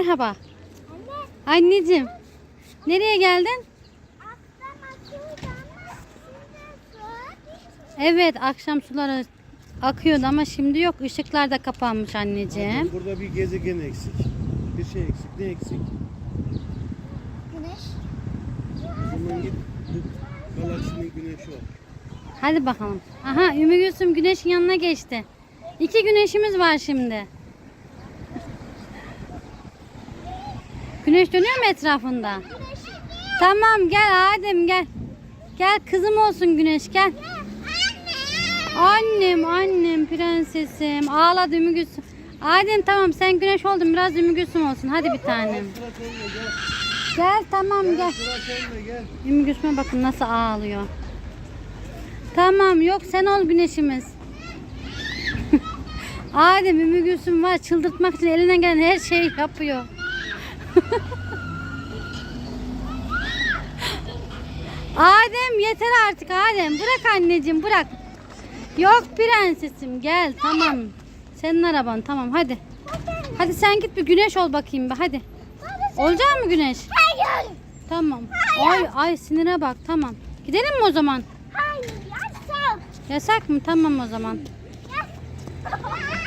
Merhaba. Anne. Anneciğim. Nereye geldin? Evet akşam suları akıyordu ama şimdi yok. Işıklar da kapanmış anneciğim. Burada bir gezegen eksik. Bir şey eksik. Ne eksik? Güneş. O zaman git bu galaksinin güneşi o. Hadi bakalım. Aha Ümmü Gülsüm güneşin yanına geçti. İki güneşimiz var şimdi. Güneş dönüyor mu etrafında? Tamam gel Adem gel. Gel kızım olsun güneş gel. Anne. Annem annem prensesim. Ağladı Ümmü. Adem tamam sen güneş oldun biraz Ümmü olsun. Hadi bir tanem. Gel. Tamam gel. Ümmü bakın nasıl ağlıyor. Tamam yok sen ol güneşimiz. Adem Ümmü var çıldırtmak için elinden gelen her şeyi yapıyor. Adem yeter artık Adem. Bırak anneciğim bırak. Yok prensesim gel tamam. Senin araban tamam hadi. Hadi sen git bir güneş ol bakayım be hadi. Olacak mı güneş? Hayır. Tamam. Ay ay sinire bak tamam. Gidelim mi o zaman? Hayır. Yasak. Yasak mı? Tamam o zaman. Yasak.